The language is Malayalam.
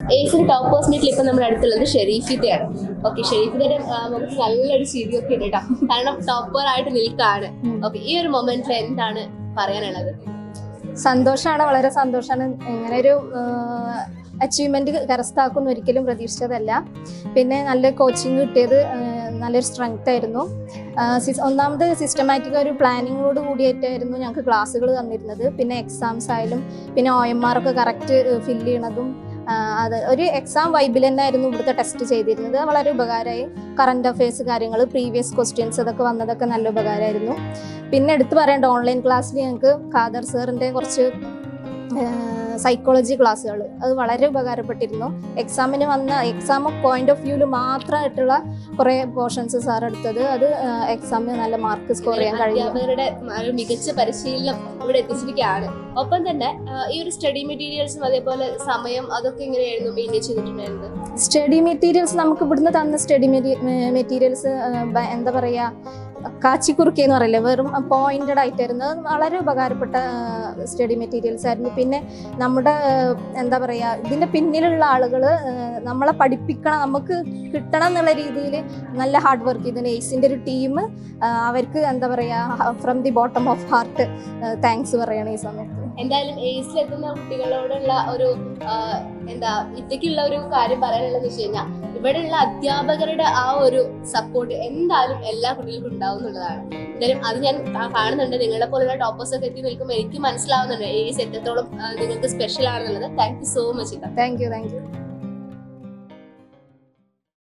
ഏസിന് ടോപ്പ് മീറ്റിൽ ഇപ്പൊ നമ്മുടെ അടുത്തുള്ളത് ഷെരീഫിതയാണ് ഓക്കെ ഷെരീഫിതയുടെ നമുക്ക് നല്ലൊരു ഒക്കെ ഉണ്ട് കേട്ടോ. കാരണം ടോപ്പർ ആയിട്ട് നിൽക്കാണ്. ഓക്കെ ഈ ഒരു മൊമെന്റിൽ എന്താണ് പറയാനുള്ളത്? സന്തോഷമാണ് വളരെ സന്തോഷമാണ് ഇങ്ങനെ ഒരു അച്ചീവ്മെന്റ് കരസ്ഥാക്കുന്നു ഒരിക്കലും പ്രതീക്ഷിച്ചതല്ല. പിന്നെ നല്ല കോച്ചിങ് കിട്ടിയത് നല്ലൊരു സ്ട്രെങ്ത് ആയിരുന്നു. ഒന്നാമത് സിസ്റ്റമാറ്റിക് ഒരു പ്ലാനിങ്ങോട് കൂടിയായിട്ടായിരുന്നു ഞങ്ങൾക്ക് ക്ലാസ്സുകൾ തന്നിരുന്നത്. പിന്നെ എക്സാംസ് ആയാലും പിന്നെ ഒ എം ആർ ഒക്കെ കറക്റ്റ് ഫില്ല് ചെയ്യണതും അത് ഒരു എക്സാം വൈബിൽ തന്നെ ആയിരുന്നു ഇവിടുത്തെ ടെസ്റ്റ് ചെയ്തിരുന്നത്. വളരെ ഉപകാരമായി. കറണ്ട് അഫയേഴ്സ് കാര്യങ്ങൾ പ്രീവിയസ് ക്വസ്റ്റ്യൻസ് അതൊക്കെ വന്നതൊക്കെ നല്ല ഉപകാരമായിരുന്നു. പിന്നെ എടുത്തു പറയേണ്ട ഓൺലൈൻ ക്ലാസ്സിൽ ഞങ്ങൾക്ക് ഖാദർ സാറിന്റെ കുറച്ച് സൈക്കോളജി ക്ലാസ്സുകൾ അത് വളരെ ഉപകാരപ്പെട്ടിരുന്നു. എക്സാമിന് വന്ന എക്സാം പോയിന്റ് ഓഫ് വ്യൂവിൽ മാത്രമായിട്ടുള്ള കുറേ പോർഷൻസ് സാർ എടുത്തത്. അത് എക്സാമിന് നല്ല മാർക്ക് സ്കോർ ചെയ്യാൻ കഴിയും അവരുടെ മികച്ച പരിശീലനം ഇവിടെ എത്തിച്ചിരിക്കുകയാണ്. ഒപ്പം തന്നെ ഈ ഒരു സ്റ്റഡി മെറ്റീരിയൽസും അതേപോലെ സമയം അതൊക്കെ എങ്ങനെയായിരുന്നു മെയിന്റെയിൻ ചെയ്തിട്ടുണ്ടായിരുന്നത്. സ്റ്റഡി മെറ്റീരിയൽസ് നമുക്ക് ഇവിടുന്ന് തന്ന സ്റ്റഡി മെറ്റീരിയൽസ് എന്താ പറയുക കാച്ചിക്കുറുക്കി എന്ന് പറയില്ലേ? വെറും പോയിന്റഡ് ആയിട്ടായിരുന്നു. വളരെ ഉപകാരപ്പെട്ട സ്റ്റഡി മെറ്റീരിയൽസ് ആയിരുന്നു. പിന്നെ നമ്മുടെ എന്താ പറയുക ഇതിന്റെ പിന്നിലുള്ള ആളുകൾ നമ്മളെ പഠിപ്പിക്കണം നമുക്ക് കിട്ടണം എന്നുള്ള രീതിയിൽ നല്ല ഹാർഡ് വർക്ക് ചെയ്തിട്ടുണ്ട് എയ്സിന്റെ ഒരു ടീം അവർക്ക് എന്താ പറയുക from the bottom of heart thanks പറയണം ഈ സമയത്ത്. എന്തായാലും എയ്സിലെത്തുന്ന കുട്ടികളോടുള്ള ഒരു എന്താ ഇത്തേക്കുള്ള ഒരു കാര്യം പറയാനുള്ളതെന്ന് വെച്ച് കഴിഞ്ഞാൽ ഇവിടെയുള്ള അധ്യാപകരുടെ ആ ഒരു സപ്പോർട്ട് എന്തായാലും എല്ലാ കുട്ടികൾക്കും ഉണ്ടാവും എന്നുള്ളതാണ്. എന്തായാലും അത് ഞാൻ കാണുന്നുണ്ട്. നിങ്ങളെ പോലുള്ള ടോപ്പേഴ്സ് ഒക്കെ എത്തി നിൽക്കുമ്പോൾ എനിക്ക് മനസ്സിലാവുന്നുണ്ട്. എയ്സ് എത്രത്തോളം നിങ്ങൾക്ക് സ്പെഷ്യൽ ആണെന്നുള്ളത്. Thank you so much thank you thank you